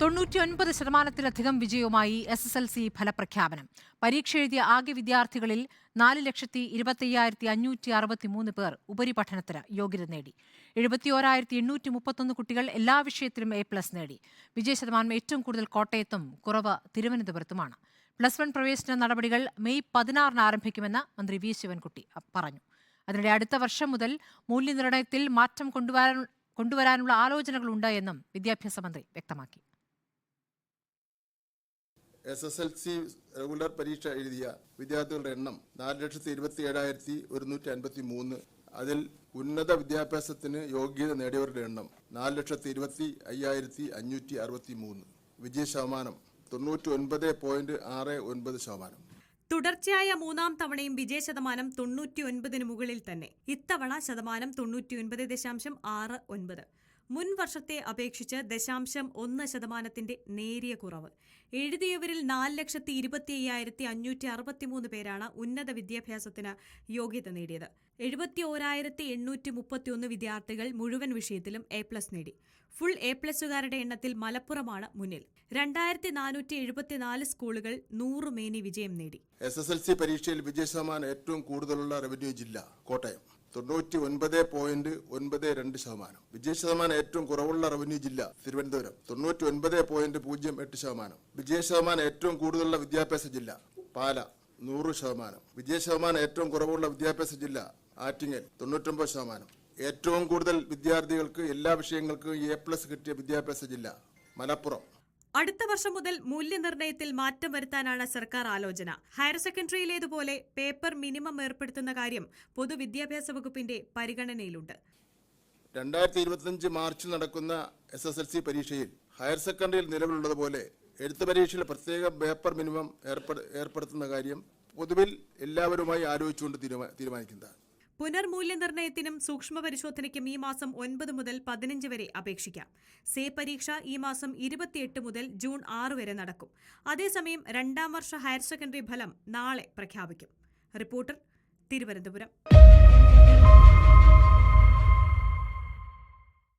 തൊണ്ണൂറ്റിയൊൻപത് ശതമാനത്തിലധികം വിജയവുമായി എസ് എസ് എൽ സി ഫലപ്രഖ്യാപനം. പരീക്ഷ എഴുതിയ ആകെ വിദ്യാർത്ഥികളിൽ നാല് ലക്ഷത്തി ഇരുപത്തയ്യായിരത്തി അഞ്ഞൂറ്റി അറുപത്തിമൂന്ന് പേർ ഉപരിപഠനത്തിന് യോഗ്യത നേടി. എഴുപത്തിയോരായിരത്തി എണ്ണൂറ്റി മുപ്പത്തൊന്ന് കുട്ടികൾ എല്ലാ വിഷയത്തിലും എ പ്ലസ് നേടി. വിജയ ശതമാനം ഏറ്റവും കൂടുതൽ കോട്ടയത്തും കുറവ് തിരുവനന്തപുരത്തുമാണ്. പ്ലസ് വൺ പ്രവേശന നടപടികൾ മെയ് പതിനാറിന് ആരംഭിക്കുമെന്ന് മന്ത്രി വി ശിവൻകുട്ടി പറഞ്ഞു. അതിനിടെ അടുത്ത വർഷം മുതൽ മൂല്യനിർണയത്തിൽ മാറ്റം കൊണ്ടുവരാൻ കൊണ്ടുവരാനുള്ള ആലോചനകളുണ്ട് എന്നും വിദ്യാഭ്യാസ മന്ത്രി വ്യക്തമാക്കി. S S L C regular പരീക്ഷ എഴുതിയ വിദ്യാർത്ഥികളുടെ എണ്ണം നാല് ലക്ഷത്തി ഇരുപത്തി ഏഴായിരത്തി ഒരുന്നൂറ്റി അൻപത്തി മൂന്ന് അതിൽ ഉന്നത വിദ്യാഭ്യാസത്തിന് യോഗ്യത നേടിയവരുടെ എണ്ണം നാല് ലക്ഷത്തി ഇരുപത്തി അയ്യായിരത്തി അഞ്ഞൂറ്റി അറുപത്തി മൂന്ന് വിജയ ശതമാനം തൊണ്ണൂറ്റി ഒൻപത് പോയിന്റ് ആറ് ഒൻപത് ശതമാനം. തുടർച്ചയായ മൂന്നാം തവണയും വിജയ ശതമാനം തൊണ്ണൂറ്റി ഒൻപതിന് മുകളിൽ തന്നെ. ഇത്തവണ ശതമാനം തൊണ്ണൂറ്റി ഒൻപത് ദശാംശം ആറ് ഒൻപത്. മുൻ വർഷത്തെ അപേക്ഷിച്ച് ദശാംശം ഒന്ന് ശതമാനത്തിന്റെ നേരിയ കുറവ്. എഴുതിയവരിൽ നാല് ലക്ഷത്തി ഇരുപത്തി അയ്യായിരത്തി അഞ്ഞൂറ്റി അറുപത്തിമൂന്ന് പേരാണ് ഉന്നത വിദ്യാഭ്യാസത്തിന് യോഗ്യത നേടിയത്. എഴുപത്തി ഓരായിരത്തി എണ്ണൂറ്റി മുപ്പത്തിയൊന്ന് വിദ്യാർത്ഥികൾ മുഴുവൻ വിഷയത്തിലും എ പ്ലസ് നേടി. ഫുൾ എ പ്ലസുകാരുടെ എണ്ണത്തിൽ മലപ്പുറമാണ് മുന്നിൽ. രണ്ടായിരത്തി നാനൂറ്റി എഴുപത്തിനാല് സ്കൂളുകൾ നൂറ് മേനി വിജയം നേടി. എസ് എസ് എൽ സി പരീക്ഷയിൽ വിജയ ശതമാനം ഏറ്റവും കൂടുതലുള്ള റവന്യൂ ജില്ല കോട്ടയം. തൊണ്ണൂറ്റി ഒൻപത് പോയിന്റ് ഒൻപത് രണ്ട് ശതമാനം. വിജയ ശതമാനം ഏറ്റവും കുറവുള്ള റവന്യൂ ജില്ല തിരുവനന്തപുരം. തൊണ്ണൂറ്റി ഒൻപത് പോയിന്റ് പൂജ്യം എട്ട് ശതമാനം. വിജയ ശതമാനം ഏറ്റവും കൂടുതലുള്ള വിദ്യാഭ്യാസ ജില്ല പാല നൂറ് ശതമാനം. വിജയ ശതമാനം ഏറ്റവും കുറവുള്ള വിദ്യാഭ്യാസ ജില്ല ആറ്റിങ്ങൽ തൊണ്ണൂറ്റൊമ്പത് ശതമാനം. ഏറ്റവും കൂടുതൽ വിദ്യാർത്ഥികൾക്ക് എല്ലാ വിഷയങ്ങൾക്കും എ പ്ലസ് കിട്ടിയ വിദ്യാഭ്യാസ ജില്ല മലപ്പുറം. അടുത്ത വർഷം മുതൽ മൂല്യനിർണയത്തിൽ മാറ്റം വരുത്താനാണ് സർക്കാർ ആലോചന. ഹയർ സെക്കൻഡറിയിലേതുപോലെ പേപ്പർ മിനിമം ഏർപ്പെടുത്തുന്ന കാര്യം പൊതുവിദ്യാഭ്യാസ വകുപ്പിന്റെ പരിഗണനയിലുണ്ട്. രണ്ടായിരത്തി ഇരുപത്തിയഞ്ച് മാർച്ചിൽ നടക്കുന്ന എസ് എസ് എൽ സി പരീക്ഷയിൽ ഹയർ സെക്കൻഡറിയിൽ നിലവിലുള്ളതുപോലെ എഴുത്ത് പരീക്ഷയിൽ പ്രത്യേക പേപ്പർ മിനിമം ഏർപ്പെടു ഏർപ്പെടുത്തുന്ന കാര്യം പൊതുവിൽ എല്ലാവരുമായി ആലോചിച്ചുകൊണ്ട് തീരുമാ- തീരുമാനിക്കുന്നതാണ്. പുനർമൂല്യനിർണയത്തിനും സൂക്ഷ്മ പരിശോധനയ്ക്കും ഈ മാസം ഒൻപത് മുതൽ പതിനഞ്ച് വരെ അപേക്ഷിക്കാം. സേ പരീക്ഷ ഈ മാസം ഇരുപത്തിയെട്ട് മുതൽ ജൂൺ ആറ് വരെ നടക്കും. അതേസമയം രണ്ടാം വർഷ ഹയർ സെക്കൻഡറി ഫലം നാളെ പ്രഖ്യാപിക്കും. റിപ്പോർട്ടർ തിരുവനന്തപുരം.